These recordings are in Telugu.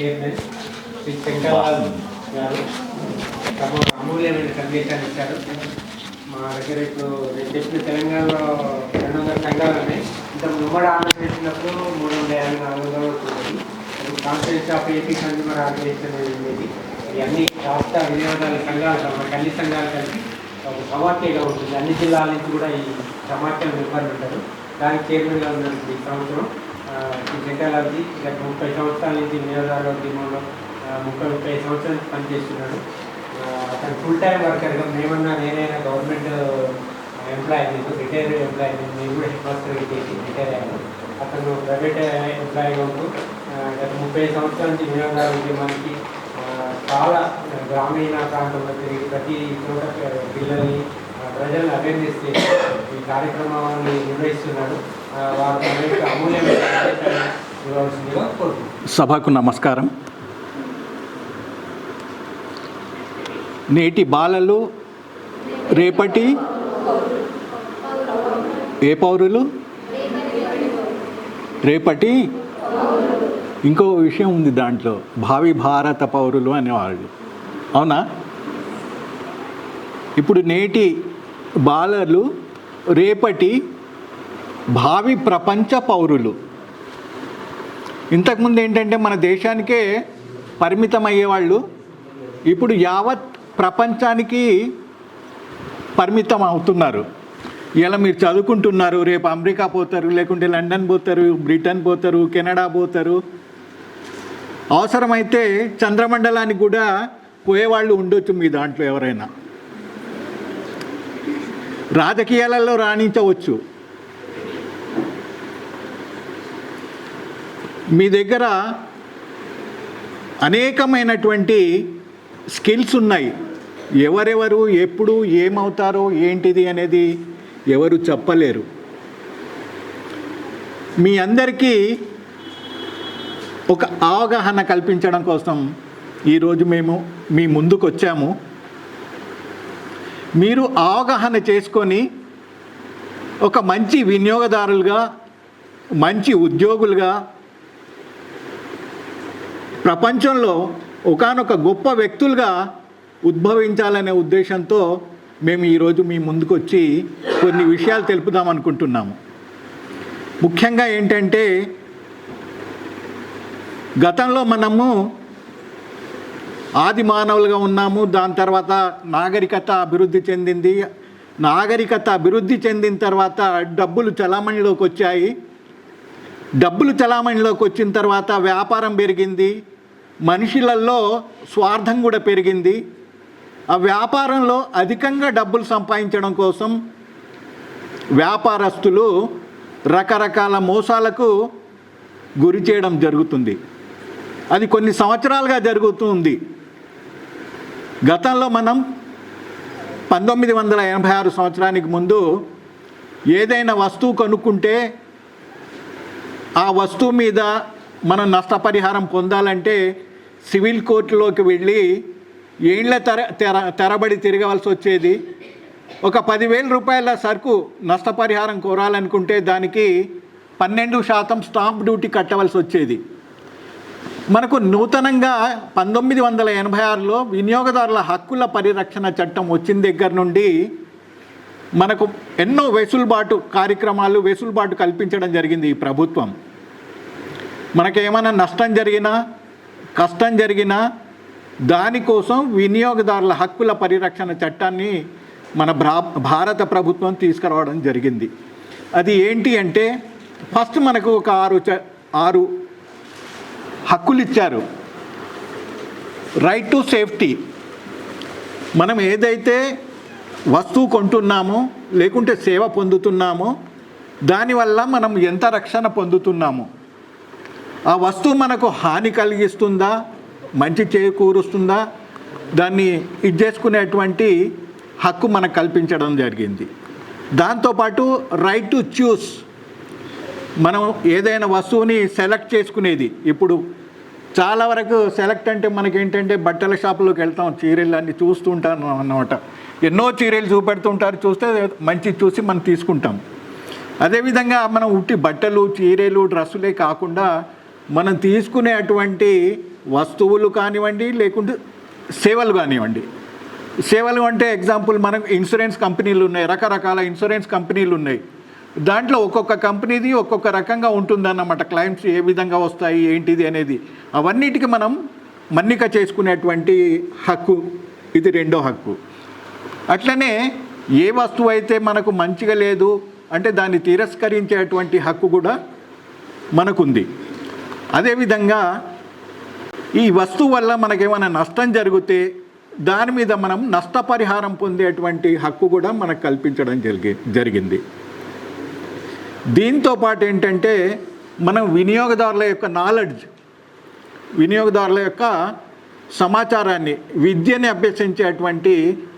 చైర్మన్ శ్రీ శంకర్లాల్ గారు తమ అమూల్యమైన సందేశాన్ని ఇచ్చారు. మా దగ్గర ఇప్పుడు నేను చెప్పిన తెలంగాణలో రెండు వందల సంఘాలు ఉన్నాయి. ఇంత ఉమ్మడి ఆంధ్రప్రదేశ్నప్పుడు మూడు వందల యాభై నాలుగు వందల ఉంది అది conference of AP consumer organisation అనేది ఉండేది. ఇవన్నీ రాష్ట్ర వినియోగదారుల సంఘాలు మన అన్ని సంఘాలు కలిసి ఒక సమాఖ్యగా ఉంటుంది. అన్ని జిల్లాల నుంచి కూడా ఈ సమాఖ్యలు ఉంటారు. దానికి చైర్మన్గా ఉన్నారు ఈ సంవత్సరం ఆ, ఈ గత ముప్పై సంవత్సరాల నుంచి వినియోగదారుల ఉద్యమంలో ముప్పై ముప్పై సంవత్సరాల నుంచి పనిచేస్తున్నాడు అతను ఫుల్ టైం వర్కర్గా మేమన్నా నేనైనా గవర్నమెంట్ ఎంప్లాయీ మీకు రిటైర్డ్ ఎంప్లాయీ నేను కూడా హెడ్ మాస్టర్ చేసి రిటైర్ అయ్యాను అతను ప్రైవేట్ ఎంప్లాయీగా ఉంటూ గత ముప్పై సంవత్సరాల నుంచి వినియోగదారుల ఉద్యమానికి చాలా గ్రామీణ ప్రాంతంలో తిరిగి ప్రతి చోట పిల్లల్ని ప్రజలను అవేర్నెస్ చేసి ఈ కార్యక్రమాన్ని నిర్వహిస్తున్నాడు. సభకు నమస్కారం. నేటి బాలలు రేపటి ఏ పౌరులు? రేపటి ఇంకో విషయం ఉంది దాంట్లో. భావి భారత పౌరులు అనేవాళ్ళు. అవునా? ఇప్పుడు నేటి బాలలు రేపటి భావి ప్రపంచ పౌరులు. ఇంతకుముందు ఏంటంటే మన దేశానికే పరిమితం అయ్యేవాళ్ళు ఇప్పుడు యావత్ ప్రపంచానికి పరిమితం అవుతున్నారు ఇలా మీరు చదువుకుంటున్నారు రేపు అమెరికా పోతారు లేకుంటే లండన్ పోతారు బ్రిటన్ పోతారు కెనడా పోతారు. అవసరమైతే చంద్రమండలానికి కూడా పోయేవాళ్ళు ఉండొచ్చు మీ దాంట్లో ఎవరైనా. రాజకీయాలలో రాణించవచ్చు. మీ దగ్గర అనేకమైనటువంటి స్కిల్స్ ఉన్నాయి. ఎవరెవరు ఎప్పుడు ఏమవుతారో ఏంటిది అనేది ఎవరు చెప్పలేరు. మీ అందరికీ ఒక అవగాహన కల్పించడం కోసం ఈరోజు మేము మీ ముందుకు వచ్చాము మీరు అవగాహన చేసుకొని ఒక మంచి వినియోగదారులుగా మంచి ఉద్యోగులుగా ప్రపంచంలో ఒకానొక గొప్ప వ్యక్తులుగా ఉద్భవించాలనే ఉద్దేశంతో మేము ఈరోజు మీ ముందుకు వచ్చి కొన్ని విషయాలు తెలుపుదాం అనుకుంటున్నాము. ముఖ్యంగా ఏంటంటే గతంలో మనము ఆది మానవులుగా ఉన్నాము దాని తర్వాత నాగరికత అభివృద్ధి చెందింది. నాగరికత అభివృద్ధి చెందిన తర్వాత డబ్బులు చలామణిలోకి వచ్చాయి డబ్బులు చలామణిలోకి వచ్చిన తర్వాత వ్యాపారం పెరిగింది మనుషులలో స్వార్థం కూడా పెరిగింది. ఆ వ్యాపారంలో అధికంగా డబ్బులు సంపాదించడం కోసం వ్యాపారస్తులు రకరకాల మోసాలకు గురి చేయడం జరుగుతుంది. అది కొన్ని సంవత్సరాలుగా జరుగుతూ ఉంది. గతంలో మనం పంతొమ్మిది వందల ఎనభై ఆరు సంవత్సరానికి ముందు ఏదైనా వస్తువు కొనుక్కుంటే ఆ వస్తువు మీద మనం నష్టపరిహారం పొందాలంటే సివిల్ కోర్టులోకి వెళ్ళి ఏళ్ళ తెర తెర తెరబడి తిరగవలసి వచ్చేది. ఒక పదివేల రూపాయల సరుకు నష్టపరిహారం కోరాలనుకుంటే దానికి పన్నెండు శాతం స్టాంప్ డ్యూటీ కట్టవలసి వచ్చేది. మనకు నూతనంగా పంతొమ్మిది వందల ఎనభై ఆరులో వినియోగదారుల హక్కుల పరిరక్షణ చట్టం వచ్చిన దగ్గర నుండి మనకు ఎన్నో వెసులుబాటు కార్యక్రమాలు వెసులుబాటు కల్పించడం జరిగింది ఈ ప్రభుత్వం. మనకేమైనా నష్టం జరిగినా కష్టం జరిగినా దానికోసం వినియోగదారుల హక్కుల పరిరక్షణ చట్టాన్ని మన భారత ప్రభుత్వం తీసుకురావడం జరిగింది. అది ఏంటి అంటే ఫస్ట్ మనకు ఒక ఆరు చ- ఆరు హక్కులు ఇచ్చారు రైట్ టు సేఫ్టీ మనం ఏదైతే వస్తువు కొంటున్నాము లేకుంటే సేవ పొందుతున్నాము దానివల్ల మనం ఎంత రక్షణ పొందుతున్నాము. ఆ వస్తువు మనకు హాని కలిగిస్తుందా? మంచి చేకూరుస్తుందా? దాన్ని ఇది చేసుకునేటువంటి హక్కు మనకు కల్పించడం జరిగింది. దాంతోపాటు రైట్ టు చూస్ మనం ఏదైనా వస్తువుని సెలెక్ట్ చేసుకునేది. ఇప్పుడు చాలా వరకు సెలెక్ట్ అంటే మనకేంటంటే బట్టల షాపులోకి వెళ్తాం చీరలు అన్నీ చూస్తూ ఉంటాను అన్నమాట. ఎన్నో చీరలు చూపెడుతుంటారు చూస్తే మంచి చూసి మనం తీసుకుంటాం. అదేవిధంగా మనం ఉట్టి బట్టలు చీరలు డ్రెస్సులే కాకుండా మనం తీసుకునేటువంటి వస్తువులు కానివ్వండి లేకుంటే సేవలు కానివ్వండి. సేవలు అంటే ఎగ్జాంపుల్ మనకు ఇన్సూరెన్స్ కంపెనీలు ఉన్నాయి రకరకాల ఇన్సూరెన్స్ కంపెనీలు ఉన్నాయి. దాంట్లో ఒక్కొక్క కంపెనీది ఒక్కొక్క రకంగా ఉంటుందన్నమాట. క్లైమ్స్ ఏ విధంగా వస్తాయి ఏంటిది అనేది. అవన్నిటికి మనం మన్నిక చేసుకునేటువంటి హక్కు ఇది రెండో హక్కు. అట్లనే ఏ వస్తువు అయితే మనకు మంచిగా లేదు అంటే దాన్ని తిరస్కరించేటువంటి హక్కు కూడా మనకుంది. అదేవిధంగా ఈ వస్తువు వల్ల మనకేమైనా నష్టం జరిగితే దాని మీద మనం నష్టపరిహారం పొందేటువంటి హక్కు కూడా మనకు కల్పించడం జరిగి జరిగింది. దీంతో పాటు ఏంటంటే మనం వినియోగదారుల యొక్క నాలెడ్జ్ వినియోగదారుల యొక్క సమాచారాన్ని విద్యని అభ్యసించేటువంటి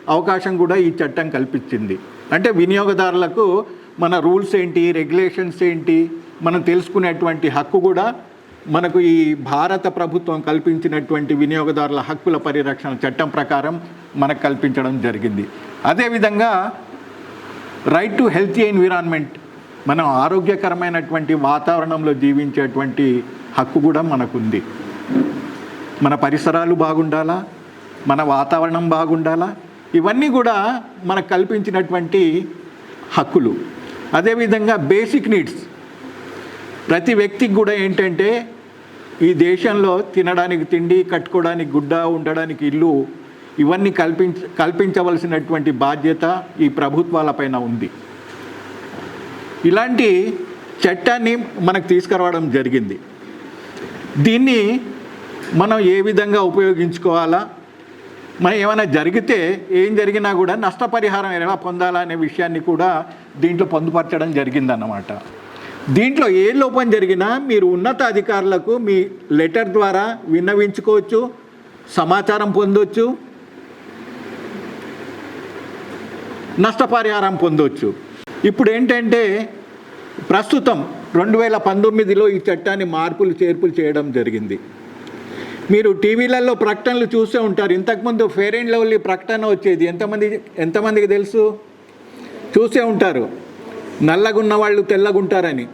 అవకాశం కూడా ఈ చట్టం కల్పించింది. అంటే వినియోగదారులకు మన రూల్స్ ఏంటి రెగ్యులేషన్స్ ఏంటి మనం తెలుసుకునేటువంటి హక్కు కూడా మనకు ఈ భారత ప్రభుత్వం కల్పించినటువంటి వినియోగదారుల హక్కుల పరిరక్షణ చట్టం ప్రకారం మనకు కల్పించడం జరిగింది. అదేవిధంగా రైట్ టు హెల్తీ ఎన్విరాన్మెంట్ మనం ఆరోగ్యకరమైనటువంటి వాతావరణంలో జీవించేటువంటి హక్కు కూడా మనకుంది. మన పరిసరాలు బాగుండాలా? మన వాతావరణం బాగుండాలా? ఇవన్నీ కూడా మనకు కల్పించినటువంటి హక్కులు. అదేవిధంగా బేసిక్ నీడ్స్ ప్రతి వ్యక్తికి కూడా ఏంటంటే ఈ దేశంలో తినడానికి తిండి కట్టుకోవడానికి గుడ్డ ఉండడానికి ఇల్లు ఇవన్నీ కల్పించ కల్పించవలసినటువంటి బాధ్యత ఈ ప్రభుత్వాలపైన ఉంది. ఇలాంటి చట్టాన్ని మనకు తీసుకురావడం జరిగింది. దీన్ని మనం ఏ విధంగా ఉపయోగించుకోవాలా? మరి ఏమైనా జరిగితే ఏం జరిగినా కూడా నష్టపరిహారం ఎలా పొందాలనే విషయాన్ని కూడా దీంట్లో పొందుపరచడం జరిగిందన్నమాట. దీంట్లో ఏ లోపం జరిగినా మీరు ఉన్నత అధికారులకు మీ లెటర్ ద్వారా విన్నవించుకోవచ్చు సమాచారం పొందొచ్చు నష్టపరిహారం పొందొచ్చు. ఇప్పుడు ఏంటంటే ప్రస్తుతం రెండు వేల పంతొమ్మిదిలో ఈ చట్టాన్ని మార్పులు చేర్పులు చేయడం జరిగింది. మీరు టీవీలలో ప్రకటనలు చూసే ఉంటారు. ఇంతకుముందు ఫేర్ అండ్ లవ్లీ ప్రకటన వచ్చేది. ఎంతమంది ఎంతమందికి తెలుసు? చూసే ఉంటారు. నల్లగున్న వాళ్ళు తెల్లగుంటారని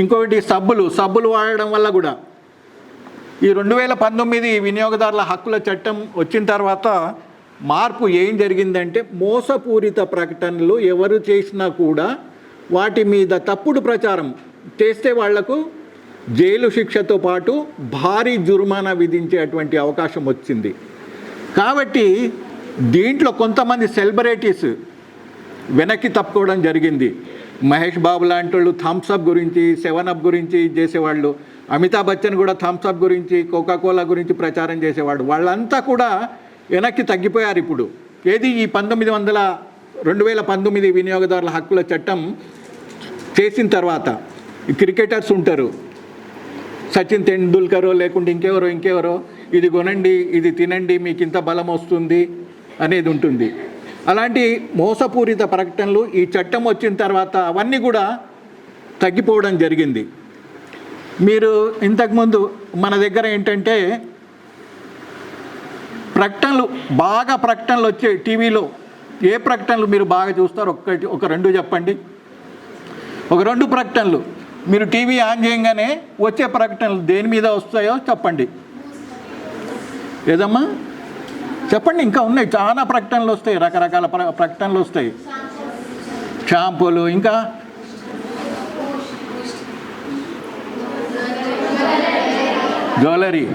ఇంకొకటి సబ్బులు. సబ్బులు వాడడం వల్ల కూడా. ఈ రెండు వేల పంతొమ్మిది వినియోగదారుల హక్కుల చట్టం వచ్చిన తర్వాత మార్పు ఏం జరిగిందంటే మోసపూరిత ప్రకటనలు ఎవరు చేసినా కూడా వాటి మీద తప్పుడు ప్రచారం చేస్తే వాళ్ళకు జైలు శిక్షతో పాటు భారీ జుర్మానా విధించేటువంటి అవకాశం వచ్చింది. కాబట్టి దీంట్లో కొంతమంది సెలబ్రిటీస్ వెనక్కి తప్పుకోవడం జరిగింది. మహేష్ బాబు లాంటి వాళ్ళు థమ్స్అప్ గురించి సెవెన్ అప్ గురించి చేసేవాళ్ళు. అమితాబ్ బచ్చన్ కూడా థమ్స్అప్ గురించి కోకాకోలా గురించి ప్రచారం చేసేవాడు. వాళ్ళంతా కూడా వెనక్కి తగ్గిపోయారు ఇప్పుడు. ఏది ఈ పంతొమ్మిది వందల రెండు వేల పంతొమ్మిది వినియోగదారుల హక్కుల చట్టం చేసిన తర్వాత క్రికెటర్స్ ఉంటారు. సచిన్ తెండూల్కరో లేకుంటే ఇంకెవరో ఇంకెవరో ఇది కొనండి ఇది తినండి మీకు ఇంత బలం వస్తుంది అనేది ఉంటుంది. అలాంటి మోసపూరిత ప్రకటనలు ఈ చట్టం వచ్చిన తర్వాత అవన్నీ కూడా తగ్గిపోవడం జరిగింది. మీరు ఇంతకుముందు మన దగ్గర ఏంటంటే ప్రకటనలు బాగా ప్రకటనలు వచ్చే టీవీలో ఏ ప్రకటనలు మీరు బాగా చూస్తారు ఒక్కటి ఒక రెండు చెప్పండి. ఒక రెండు ప్రకటనలు. మీరు టీవీ ఆన్ చేయగానే వచ్చే ప్రకటనలు దేని మీద వస్తాయో చెప్పండి. ఏదమ్మా? చెప్పండి ఇంకా ఉన్నాయి. చాలా ప్రకటనలు వస్తాయి రకరకాల ప్ర ప్రకటనలు వస్తాయి. షాంపూలు ఇంకా? జ్యువెలరీ.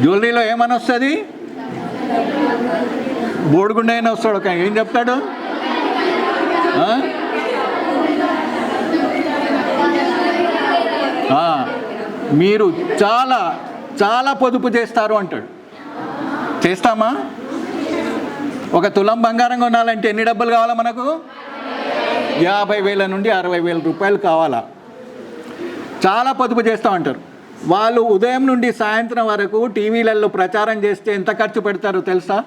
జ్యువెలరీలో ఏమని వస్తుంది? బోడిగుండైనా వస్తాడు ఒక ఏం చెప్తాడు ఆ? ఆ, మీరు చాలా చాలా పొదుపు చేస్తారు అంటాడు. చేస్తామా? ఒక తులం బంగారం కొనాలంటే ఎన్ని డబ్బులు కావాలా మనకు? యాభై వేల నుండి అరవై వేల రూపాయలు కావాలా. చాలా పొదుపు చేస్తామంటారు వాళ్ళు ఉదయం నుండి సాయంత్రం వరకు టీవీలలో ప్రచారం చేస్తే ఎంత ఖర్చు పెడతారో తెలుసా?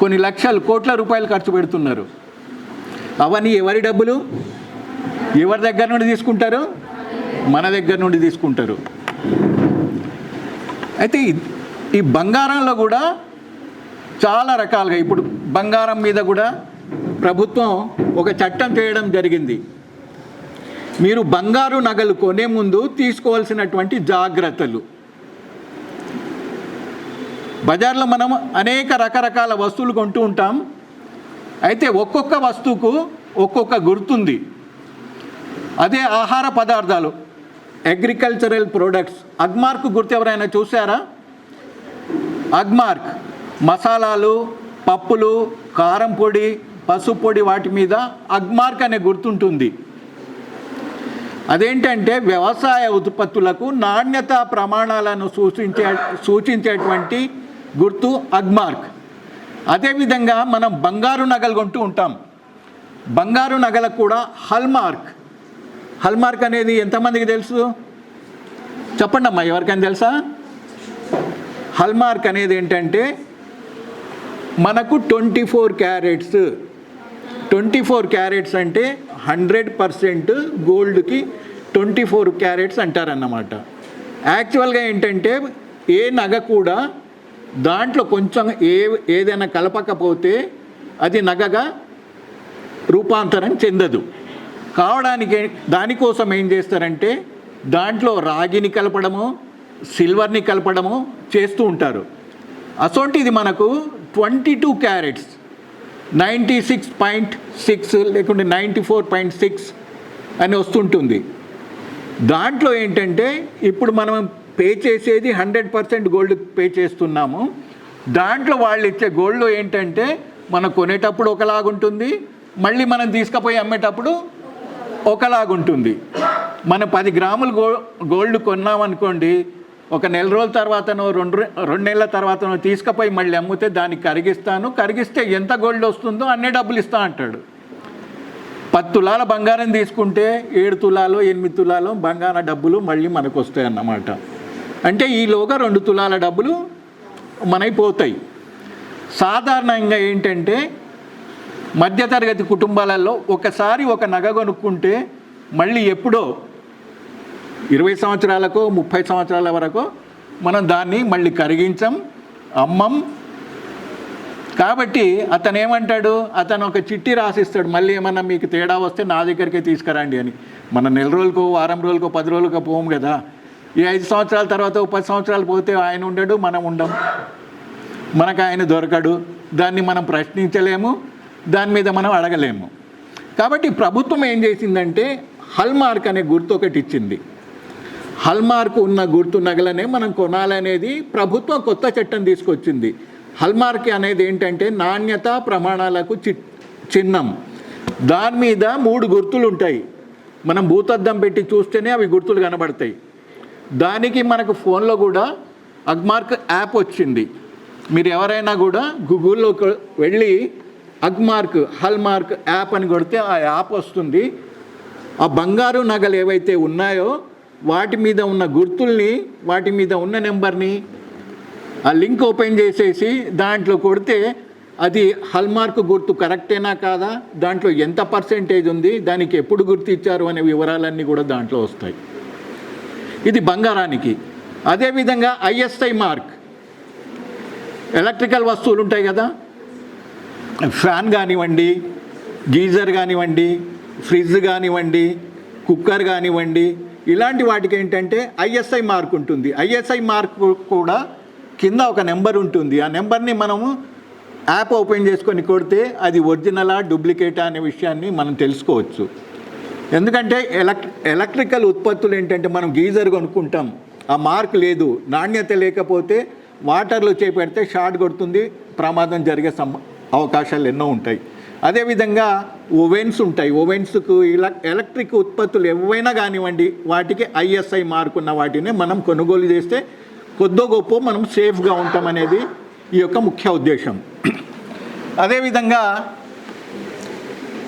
కొన్ని లక్షలు కోట్ల రూపాయలు ఖర్చు పెడుతున్నారు. అవన్నీ ఎవరి డబ్బులు? ఎవరి దగ్గర నుండి తీసుకుంటారు? మన దగ్గర నుండి తీసుకుంటారు. అయితే ఈ- బంగారంలో కూడా చాలా రకాలుగా ఇప్పుడు బంగారం మీద కూడా ప్రభుత్వం ఒక చట్టం చేయడం జరిగింది. మీరు బంగారు నగలు కొనే ముందు తీసుకోవాల్సినటువంటి జాగ్రత్తలు. బజార్లో మనం అనేక రకరకాల వస్తువులు కొంటూ ఉంటాం. అయితే ఒక్కొక్క వస్తువుకు ఒక్కొక్క గుర్తుంది. అదే ఆహార పదార్థాలు. అగ్రికల్చరల్ ప్రోడక్ట్స్ అగ్మార్క్ గుర్తు ఎవరైనా చూసారా అగ్మార్క్ మసాలాలు పప్పులు కారం పొడి పసుపు పొడి వాటి మీద అగ్మార్క్ అనే గుర్తుంటుంది. అదేంటంటే వ్యవసాయ ఉత్పత్తులకు నాణ్యత ప్రమాణాలను సూచించే సూచించేటువంటి గుర్తు అగ్మార్క్. అదేవిధంగా మనం బంగారు నగలు కొంటూ ఉంటాం. బంగారు నగలకు కూడా హల్మార్క్. హల్మార్క్ అనేది ఎంతమందికి తెలుసు? చెప్పండి అమ్మా ఎవరికైనా తెలుసా? హల్మార్క్ అనేది ఏంటంటే మనకు twenty four carats. Twenty four carats అంటే హండ్రెడ్ పర్సెంట్ గోల్డ్కి ట్వంటీ ఫోర్ క్యారెట్స్ అంటారన్నమాట. యాక్చువల్గా ఏంటంటే ఏ నగ కూడా దాంట్లో కొంచెం ఏ ఏదైనా కలపకపోతే అది నగగా రూపాంతరం చెందదు. కావడానికి దానికోసం ఏం చేస్తారంటే దాంట్లో రాగిని కలపడము సిల్వర్ని కలపడము చేస్తూ ఉంటారు. అసొంటిది మనకు twenty two carats ninety six point six లేకుంటే నైంటీ ఫోర్ పాయింట్ సిక్స్ అని వస్తుంటుంది. దాంట్లో ఏంటంటే ఇప్పుడు మనం పే చేసేది హండ్రెడ్ పర్సెంట్ గోల్డ్ పే చేస్తున్నాము. దాంట్లో వాళ్ళు ఇచ్చే గోల్డ్ ఏంటంటే మనం కొనేటప్పుడు ఒకలాగుంటుంది మళ్ళీ మనం తీసుకుపోయి అమ్మేటప్పుడు ఒకలాగుంటుంది. మన పది గ్రాములు గో గోల్డ్ కొన్నామనుకోండి ఒక నెల రోజుల తర్వాతనో రెండు రెండు నెలల తర్వాతనో తీసుకుపోయి మళ్ళీ అమ్మితే దాన్ని కరిగిస్తాను. కరిగిస్తే ఎంత గోల్డ్ వస్తుందో అన్నీ డబ్బులు ఇస్తా అంటాడు. పది తులాల బంగారం తీసుకుంటే ఏడు తులాలు ఎనిమిది తులాలు బంగార డబ్బులు మళ్ళీ మనకు వస్తాయి అన్నమాట. అంటే ఈలోగా రెండు తులాల డబ్బులు మనైపోతాయి సాధారణంగా ఏంటంటే మధ్యతరగతి కుటుంబాలలో ఒకసారి ఒక నగ కొనుక్కుంటే మళ్ళీ ఎప్పుడో ఇరవై సంవత్సరాలకు ముప్పై సంవత్సరాల వరకు మనం దాన్ని మళ్ళీ కరిగించం అమ్మం. కాబట్టి అతను ఏమంటాడు అతను ఒక చిట్టి రాసిస్తాడు. మళ్ళీ ఏమన్నా మీకు తేడా వస్తే నా దగ్గరికి తీసుకురండి అని. మన నెల రోజులకో వారం రోజులకో పది రోజులకో పోము కదా. ఈ ఐదు సంవత్సరాల తర్వాత పది సంవత్సరాలు పోతే ఆయన ఉండడు మనం ఉండం. మనకు ఆయన దొరకడు. దాన్ని మనం ప్రశ్నించలేము. దాని మీద మనం అడగలేము. కాబట్టి ప్రభుత్వం ఏం చేసిందంటే హల్మార్క్ అనే గుర్తు ఒకటి ఇచ్చింది. హల్మార్క్ ఉన్న గుర్తు నగలనే మనం కొనాలనేది ప్రభుత్వం కొత్త చట్టం తీసుకొచ్చింది. హల్మార్క్ అనేది ఏంటంటే నాణ్యత ప్రమాణాలకు చి చిహ్నం. దాని మీద మూడు గుర్తులు ఉంటాయి. మనం భూతద్దం పెట్టి చూస్తేనే అవి గుర్తులు కనబడతాయి. దానికి మనకు ఫోన్లో కూడా అగ్మార్క్ యాప్ వచ్చింది. మీరు ఎవరైనా కూడా గూగుల్లో వెళ్ళి అగ్మార్క్ హల్మార్క్ యాప్ అని కొడితే ఆ యాప్ వస్తుంది. ఆ బంగారు నగలు ఏవైతే ఉన్నాయో వాటి మీద ఉన్న గుర్తుల్ని వాటి మీద ఉన్న నెంబర్ని ఆ లింక్ ఓపెన్ చేసేసి దాంట్లో కొడితే అది హల్మార్క్ గుర్తు కరెక్టేనా కాదా దాంట్లో ఎంత పర్సెంటేజ్ ఉంది దానికి ఎప్పుడు గుర్తు ఇచ్చారు అనే వివరాలన్నీ కూడా దాంట్లో వస్తాయి. ఇది బంగారానికి. అదేవిధంగా ఐఎస్ఐ మార్క్. ఎలక్ట్రికల్ వస్తువులు ఉంటాయి కదా ఫ్యాన్ కానివ్వండి గీజర్ కానివ్వండి ఫ్రిడ్జ్ కానివ్వండి కుక్కర్ కానివ్వండి ఇలాంటి వాటికి ఏంటంటే ఐఎస్ఐ మార్క్ ఉంటుంది. ఐఎస్ఐ మార్క్ కూడా కింద ఒక నెంబర్ ఉంటుంది. ఆ నెంబర్ని మనము యాప్ ఓపెన్ చేసుకొని కొడితే అది ఒరిజినలా డూప్లికేటా అనే విషయాన్ని మనం తెలుసుకోవచ్చు. ఎందుకంటే ఎలక్ ఎలక్ట్రికల్ ఉత్పత్తులు ఏంటంటే మనం గీజర్ కొనుక్కుంటాం. ఆ మార్క్ లేదు. నాణ్యత లేకపోతే వాటర్లో చేపెడితే షార్ట్ కొడుతుంది. ప్రమాదం జరిగే సమ అవకాశాలు ఎన్నో ఉంటాయి. అదేవిధంగా ఓవెన్స్ ఉంటాయి. ఓవెన్స్కు ఇలా ఎలక్ట్రిక్ ఉత్పత్తులు ఏవైనా కానివ్వండి వాటికి ఐఎస్ఐ మార్కున్న వాటిని మనం కొనుగోలు చేస్తే కొద్దో గొప్ప మనం సేఫ్గా ఉంటామనేది ఈ యొక్క ముఖ్య ఉద్దేశం. అదేవిధంగా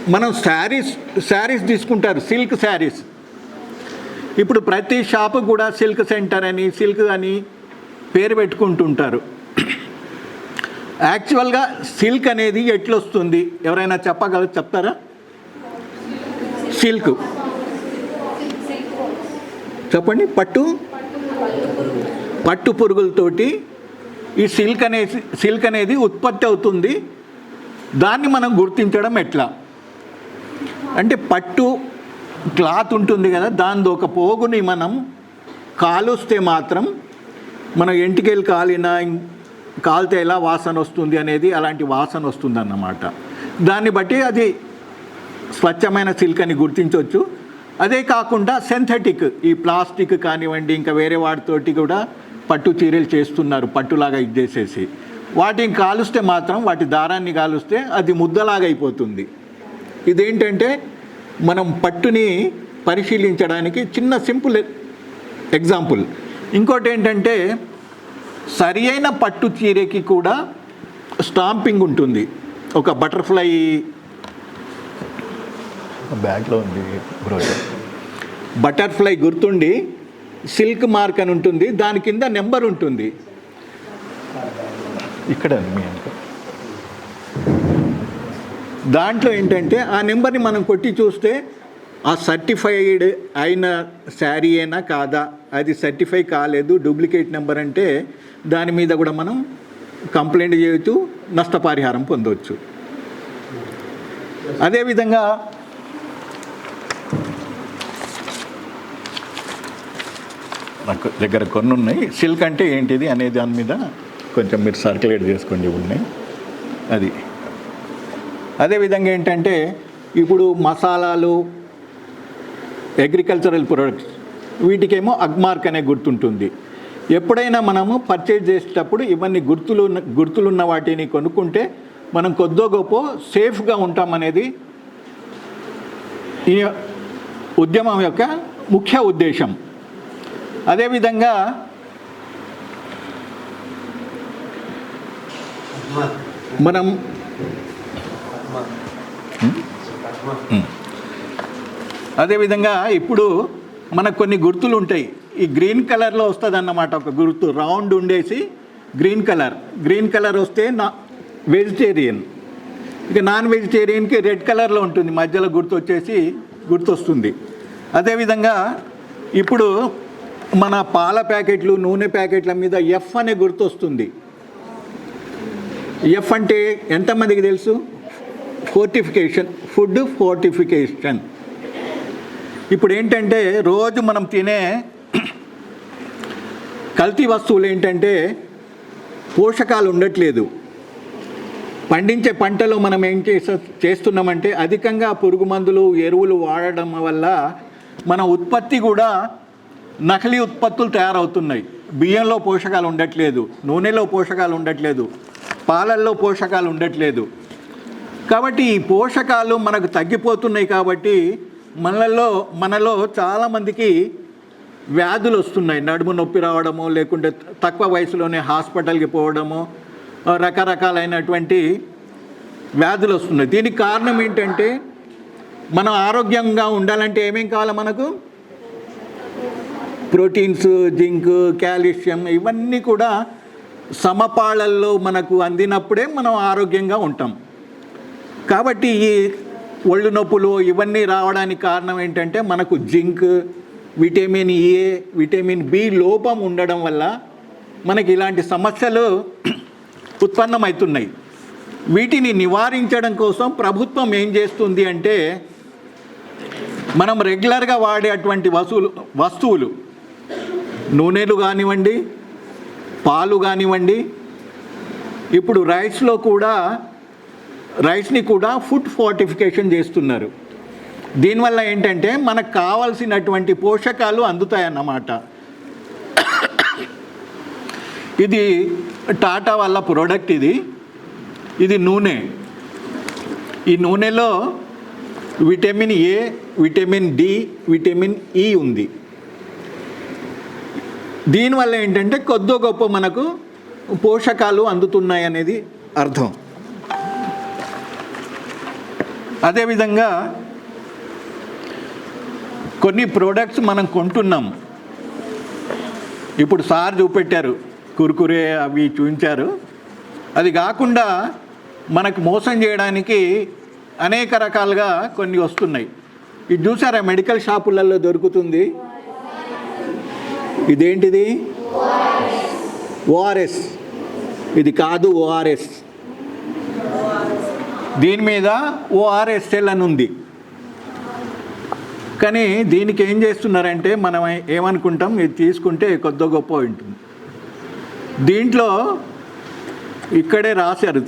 మనం శారీస్ శారీస్ తీసుకుంటారు. Silk saris. ఇప్పుడు ప్రతి షాపు కూడా సిల్క్ సెంటర్ అని సిల్క్ అని పేరు పెట్టుకుంటుంటారు. యాక్చువల్గా సిల్క్ అనేది ఎట్లొస్తుంది? ఎవరైనా చెప్పగల చెప్తారా? సిల్క్. చెప్పండి పట్టు? పట్టు పురుగులతోటి ఈ సిల్క్ అనే సిల్క్ అనేది ఉత్పత్తి అవుతుంది. దాన్ని మనం గుర్తించడం ఎట్లా? అంటే పట్టు క్లాత్ ఉంటుంది కదా దాని ఒక పోగుని మనం కాలుస్తే మాత్రం మన ఎంటికెళ్ళి కాలిన కాలితే ఎలా వాసన వస్తుంది అనేది అలాంటి వాసన వస్తుంది అన్నమాట దాన్ని బట్టి అది స్వచ్ఛమైన సిల్క్ అని గుర్తించవచ్చు అదే కాకుండా సింథటిక్ ఈ ప్లాస్టిక్ కానివ్వండి ఇంకా వేరే వాటితోటి కూడా పట్టు చీరలు చేస్తున్నారు పట్టులాగా ఇది చేసేసి వాటిని కాలుస్తే మాత్రం వాటి దారాన్ని కాలుస్తే అది ముద్దలాగా అయిపోతుంది. ఇదేంటంటే మనం పట్టుని పరిశీలించడానికి చిన్న సింపుల్ ఎగ్జాంపుల్. ఇంకోటి ఏంటంటే సరి అయిన పట్టు చీరకి కూడా స్టాంపింగ్ ఉంటుంది. ఒక బటర్ఫ్లై బ్యాగ్లో ఉంది బటర్ఫ్లై గుర్తుండి సిల్క్ మార్క్ అని ఉంటుంది. దాని కింద నెంబర్ ఉంటుంది. ఇక్కడ. దాంట్లో ఏంటంటే ఆ నెంబర్ని మనం కొట్టి చూస్తే ఆ సర్టిఫైడ్ అయిన శారీ అయినా కాదా అది సర్టిఫై కాలేదు డూప్లికేట్ నెంబర్ అంటే దాని మీద కూడా మనం కంప్లైంట్ చేయొచ్చు నష్టపరిహారం పొందవచ్చు అదేవిధంగా నాకు దగ్గర కొన్ని ఉన్నాయి. సిల్క్ అంటే ఏంటిది అనే దాని మీద కొంచెం మీరు సర్క్యులేట్ చేసుకోండి ఉన్నాయి అది. అదేవిధంగా ఏంటంటే ఇప్పుడు మసాలాలు అగ్రికల్చరల్ ప్రొడక్ట్స్ వీటికేమో అగ్మార్క్ అనే గుర్తుంటుంది. ఎప్పుడైనా మనము పర్చేజ్ చేసేటప్పుడు ఇవన్నీ గుర్తులు ఉన్న- గుర్తులున్న వాటిని కొనుక్కుంటే మనం కొద్దో గొప్ప సేఫ్గా ఉంటామనేది ఈ ఉద్యమం యొక్క ముఖ్య ఉద్దేశం. అదేవిధంగా మనం అదేవిధంగా ఇప్పుడు మనకు కొన్ని గుర్తులు ఉంటాయి ఈ గ్రీన్ కలర్లో వస్తుంది అన్నమాట ఒక గుర్తు. రౌండ్ ఉండేసి గ్రీన్ కలర్. గ్రీన్ కలర్ వస్తే నా వెజిటేరియన్. ఇక నాన్ వెజిటేరియన్కి రెడ్ కలర్లో ఉంటుంది. మధ్యలో గుర్తు వచ్చేసి గుర్తొస్తుంది. అదేవిధంగా ఇప్పుడు మన పాల ప్యాకెట్లు నూనె ప్యాకెట్ల మీద ఎఫ్ అనే గుర్తు వస్తుంది ఎఫ్ అంటే ఎంతమందికి తెలుసు? Fortification food fortification. ఇప్పుడు ఏంటంటే రోజు మనం తినే కల్తీ వస్తువులు ఏంటంటే పోషకాలు ఉండట్లేదు. పండించే పంటలో మనం ఏం చేస చేస్తున్నామంటే అధికంగా పురుగు మందులు ఎరువులు వాడడం వల్ల మన ఉత్పత్తి కూడా నకిలీ ఉత్పత్తులు తయారవుతున్నాయి. బియ్యంలో పోషకాలు ఉండట్లేదు నూనెలో పోషకాలు ఉండట్లేదు పాలల్లో పోషకాలు ఉండట్లేదు. కాబట్టి ఈ పోషకాలు మనకు తగ్గిపోతున్నాయి కాబట్టి మనలో మనలో చాలామందికి వ్యాధులు వస్తున్నాయి. నడుము నొప్పి రావడము లేకుంటే తక్కువ వయసులోనే హాస్పిటల్కి పోవడము రకరకాలైనటువంటి వ్యాధులు వస్తున్నాయి. దీనికి కారణం ఏంటంటే మనం ఆరోగ్యంగా ఉండాలంటే ఏమేం కావాలి మనకు? ప్రోటీన్స్ జింక్ కాల్షియం ఇవన్నీ కూడా సమపాళల్లో మనకు అందినప్పుడే మనం ఆరోగ్యంగా ఉంటాం. కాబట్టి ఈ ఒళ్ళు నొప్పులు ఇవన్నీ రావడానికి కారణం ఏంటంటే మనకు zinc vitamin A vitamin B లోపం ఉండడం వల్ల మనకి ఇలాంటి సమస్యలు ఉత్పన్నమవుతున్నాయి. వీటిని నివారించడం కోసం ప్రభుత్వం ఏం చేస్తుంది అంటే మనం రెగ్యులర్గా వాడేటువంటి వస్తువులు వస్తువులు నూనెలు కానివ్వండి పాలు కానివ్వండి ఇప్పుడు రైస్లో కూడా రైస్ని కూడా ఫుడ్ ఫోర్టిఫికేషన్ చేస్తున్నారు. దీనివల్ల ఏంటంటే మనకు కావాల్సినటువంటి పోషకాలు అందుతాయన్నమాట. ఇది టాటా వాళ్ళ ప్రోడక్ట్ ఇది. ఇది నూనె. ఈ నూనెలో vitamin A vitamin D vitamin E ఉంది. దీనివల్ల ఏంటంటే కొద్దో గొప్ప మనకు పోషకాలు అందుతున్నాయి అనేది అర్థం. అదేవిధంగా కొన్ని ప్రోడక్ట్స్ మనం కొంటున్నాం. ఇప్పుడు సార్ చూపెట్టారు కురుకురే అవి చూపించారు అది కాకుండా మనకు మోసం చేయడానికి అనేక రకాలుగా కొన్ని వస్తున్నాయి. ఇది చూసారా మెడికల్ షాపులలో దొరుకుతుంది? ఇదేంటిది? ఓఆర్ఎస్ ఇది కాదు ఓఆర్ఎస్ దీని మీద ఓఆర్ఎస్ఎల్ అని ఉంది. కానీ దీనికి ఏం చేస్తున్నారంటే మనం ఏమనుకుంటాం? ఇది తీసుకుంటే కొద్దో గొప్ప ఉంటుంది. దీంట్లో ఇక్కడే రాశారు.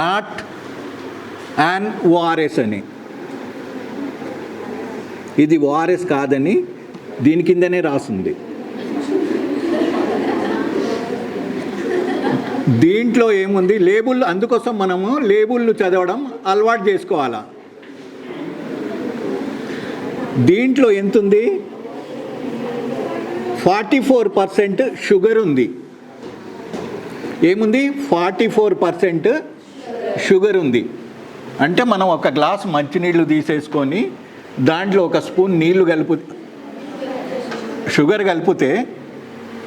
నాట్ అండ్ ఓఆర్ఎస్ అని. ఇది ఓఆర్ఎస్ కాదని దీని కిందనే రాసింది. దీంట్లో ఏముంది? లేబుల్ అందుకోసం మనము లేబుల్లు చదవడం అలవాటు చేసుకోవాలా? దీంట్లో ఎంత ఉంది ఫార్టీ ఫోర్ పర్సెంట్ షుగర్ ఉంది. ఏముంది? ఫార్టీ ఫోర్ పర్సెంట్ షుగర్ ఉంది. అంటే మనం ఒక గ్లాస్ మంచినీళ్ళు తీసేసుకొని దాంట్లో ఒక స్పూన్ నీళ్ళు కలుపు షుగర్ కలిపితే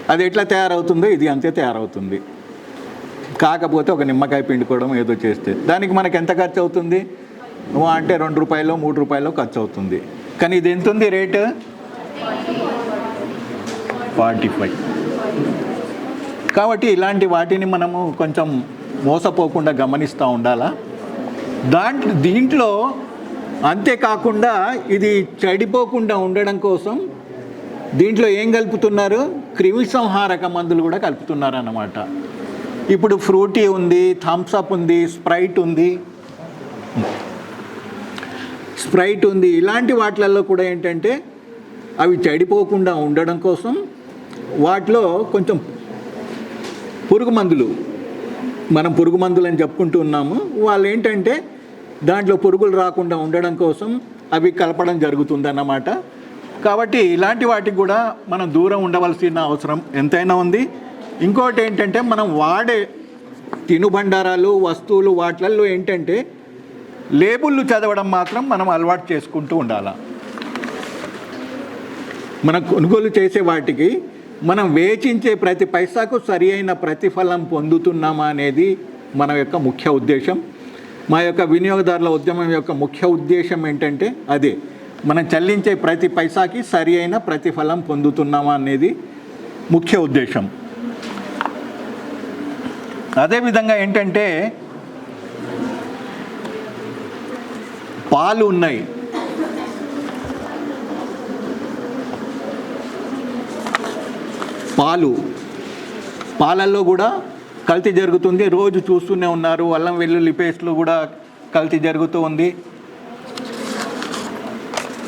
అది ఎట్లా తయారవుతుందో? ఇది అంతే తయారవుతుంది. కాకపోతే ఒక నిమ్మకాయ పిండుకోవడం ఏదో చేస్తే. దానికి మనకి ఎంత ఖర్చు అవుతుంది? అంటే రెండు రూపాయలు మూడు రూపాయలు ఖర్చు అవుతుంది. కానీ ఇది ఎంత ఉంది రేటు? Forty five. కాబట్టి ఇలాంటి వాటిని మనము కొంచెం మోసపోకుండా గమనిస్తూ ఉండాలా? దాంట్లో దీంట్లో అంతేకాకుండా ఇది చెడిపోకుండా ఉండడం కోసం దీంట్లో ఏం కలుపుతున్నారు? క్రిమి సంహారక మందులు కూడా కలుపుతున్నారు అన్నమాట ఇప్పుడు ఫ్రూటీ ఉంది థమ్స్అప్ ఉంది స్ప్రైట్ ఉంది. స్ప్రైట్ ఉంది. ఇలాంటి వాటిలలో కూడా ఏంటంటే అవి చెడిపోకుండా ఉండడం కోసం వాటిలో కొంచెం పురుగు మందులు మనం పురుగు మందులు అని చెప్పుకుంటూ ఉన్నాము. వాళ్ళు ఏంటంటే దాంట్లో పురుగులు రాకుండా ఉండడం కోసం అవి కలపడం జరుగుతుందన్నమాట. కాబట్టి ఇలాంటి వాటికి కూడా మనం దూరం ఉండవలసిన అవసరం ఎంతైనా ఉంది. ఇంకోటి ఏంటంటే మనం వాడే తినుబండారాలు వస్తువులు వాటిల్లో ఏంటంటే లేబుళ్ళు చదవడం మాత్రం మనం అలవాటు చేసుకుంటూ ఉండాలి. మనం కొనుగోలు చేసే వాటికి మనం వేచించే ప్రతి పైసాకు సరి అయిన ప్రతిఫలం పొందుతున్నామా అనేది మన యొక్క ముఖ్య ఉద్దేశం. మా యొక్క వినియోగదారుల ఉద్యమం యొక్క ముఖ్య ఉద్దేశం ఏంటంటే అదే మనం చెల్లించే ప్రతి పైసాకి సరి అయిన ప్రతిఫలం పొందుతున్నామా అనేది ముఖ్య ఉద్దేశం. అదేవిధంగా ఏంటంటే పాలు ఉన్నాయి. పాలు. పాలల్లో కూడా కల్తీ జరుగుతుంది. రోజు చూస్తూనే ఉన్నారు. అల్లం వెల్లుల్లి పేస్ట్లు కూడా కల్తీ జరుగుతూ ఉంది.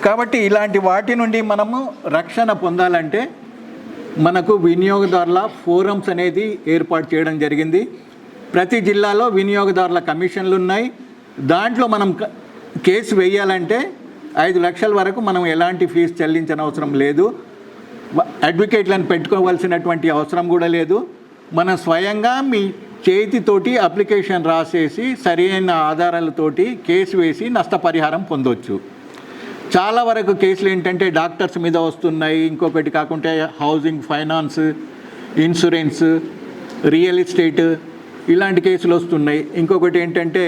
కాబట్టి ఇలాంటి వాటి నుండి మనము రక్షణ పొందాలంటే మనకు వినియోగదారుల ఫోరమ్స్ అనేది ఏర్పాటు చేయడం జరిగింది. ప్రతి జిల్లాలో వినియోగదారుల కమిషన్లు ఉన్నాయి. దాంట్లో మనం కేసు వేయాలంటే ఐదు లక్షల వరకు మనం ఎలాంటి ఫీజు చెల్లించనవసరం లేదు. అడ్వకేట్లను పెట్టుకోవాల్సినటువంటి అవసరం కూడా లేదు. మనం స్వయంగా మీ చేతితోటి అప్లికేషన్ రాసేసి సరైన ఆధారాలతోటి కేసు వేసి నష్టపరిహారం పొందొచ్చు. చాలా వరకు కేసులు ఏంటంటే డాక్టర్స్ మీద వస్తున్నాయి. ఇంకొకటి కాకుంటే housing finance insurance real estate ఇలాంటి కేసులు వస్తున్నాయి. ఇంకొకటి ఏంటంటే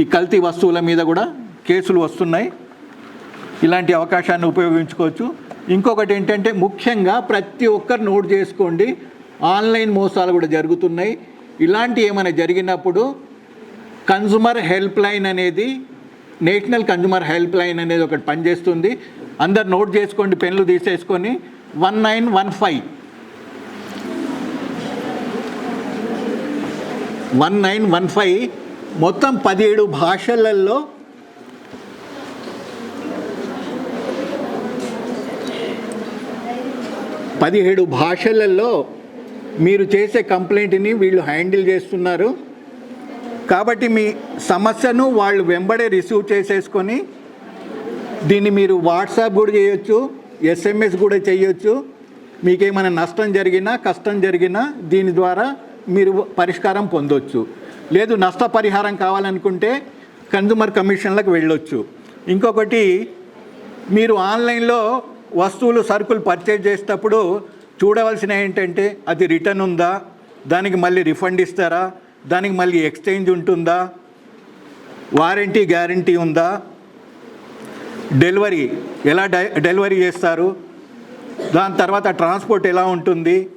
ఈ కల్తీ వస్తువుల మీద కూడా కేసులు వస్తున్నాయి. ఇలాంటి అవకాశాన్ని ఉపయోగించుకోవచ్చు. ఇంకొకటి ఏంటంటే ముఖ్యంగా ప్రతి ఒక్కరు నోట్ చేసుకోండి. ఆన్లైన్ మోసాలు కూడా జరుగుతున్నాయి. ఇలాంటి ఏమైనా జరిగినప్పుడు కన్జ్యూమర్ హెల్ప్ లైన్ అనేది నేషనల్ కన్జూమర్ హెల్ప్ లైన్ అనేది ఒకటి పనిచేస్తుంది. అందరు నోట్ చేసుకోండి పెన్లు తీసేసుకొని one nine one five. One nine one five మొత్తం పదిహేడు భాషలలో పదిహేడు భాషలలో మీరు చేసే కంప్లైంట్ని వీళ్ళు హ్యాండిల్ చేస్తున్నారు. కాబట్టి మీ సమస్యను వాళ్ళు వెంబడే రిసీవ్ చేసేసుకొని దీన్ని మీరు వాట్సాప్ కూడా చేయొచ్చు ఎస్ఎంఎస్ కూడా చేయొచ్చు. మీకేమైనా నష్టం జరిగినా కష్టం జరిగినా దీని ద్వారా మీరు పరిష్కారం పొందొచ్చు. లేదు నష్టపరిహారం కావాలనుకుంటే కన్జ్యూమర్ కమిషన్లకు వెళ్ళొచ్చు. ఇంకొకటి మీరు ఆన్లైన్లో వస్తువులు సరుకులు పర్చేజ్ చేసేటప్పుడు చూడవలసిన ఏంటంటే అది రిటర్న్ ఉందా? దానికి మళ్ళీ రిఫండ్ ఇస్తారా? దానికి మళ్ళీ ఎక్స్చేంజ్ ఉంటుందా? వారంటీ గ్యారంటీ ఉందా? డెలివరీ ఎలా డెలివరీ చేస్తారు? దాని తర్వాత ట్రాన్స్పోర్ట్ ఎలా ఉంటుంది?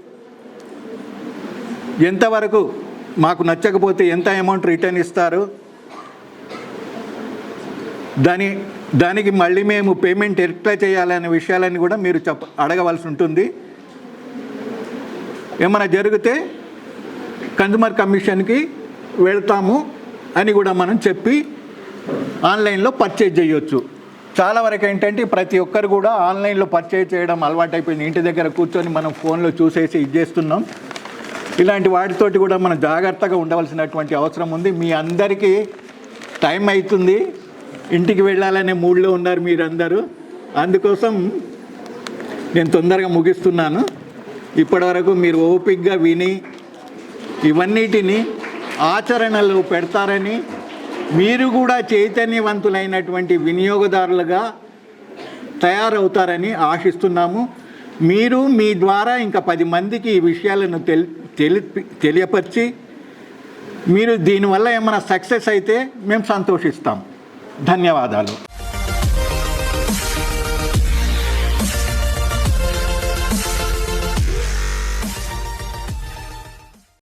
ఎంతవరకు మాకు నచ్చకపోతే ఎంత అమౌంట్ రిటర్న్ ఇస్తారు? దాని దానికి మళ్ళీ మేము పేమెంట్ ఎట్లా చేయాలనే విషయాలన్నీ కూడా మీరు చెప్ప అడగవలసి ఉంటుంది. ఏమైనా జరిగితే కన్జ్యూమర్ కమిషన్కి వెళ్తాము అని కూడా మనం చెప్పి ఆన్లైన్లో పర్చేజ్ చేయొచ్చు. చాలా వరకు ఏంటంటే ప్రతి ఒక్కరు కూడా ఆన్లైన్లో పర్చేజ్ చేయడం అలవాటైపోయింది. ఇంటి దగ్గర కూర్చొని మనం ఫోన్లో చూసేసి ఇది చేస్తున్నాం. ఇలాంటి వాటితోటి కూడా మనం జాగ్రత్తగా ఉండవలసినటువంటి అవసరం ఉంది. మీ అందరికీ టైం అవుతుంది. ఇంటికి వెళ్ళాలనే మూడ్లో ఉన్నారు మీరందరూ. అందుకోసం నేను తొందరగా ముగిస్తున్నాను. ఇప్పటివరకు మీరు ఓపిక్గా విని ఇవన్నిటిని ఆచరణలో పెడతారని మీరు కూడా చైతన్యవంతులైనటువంటి వినియోగదారులుగా తయారవుతారని ఆశిస్తున్నాము. మీరు మీ ద్వారా ఇంకా పది మందికి ఈ విషయాలను తెలి తెలియపరిచి మీరు దీనివల్ల ఏమైనా సక్సెస్ అయితే మేము సంతోషిస్తాం. ధన్యవాదాలు.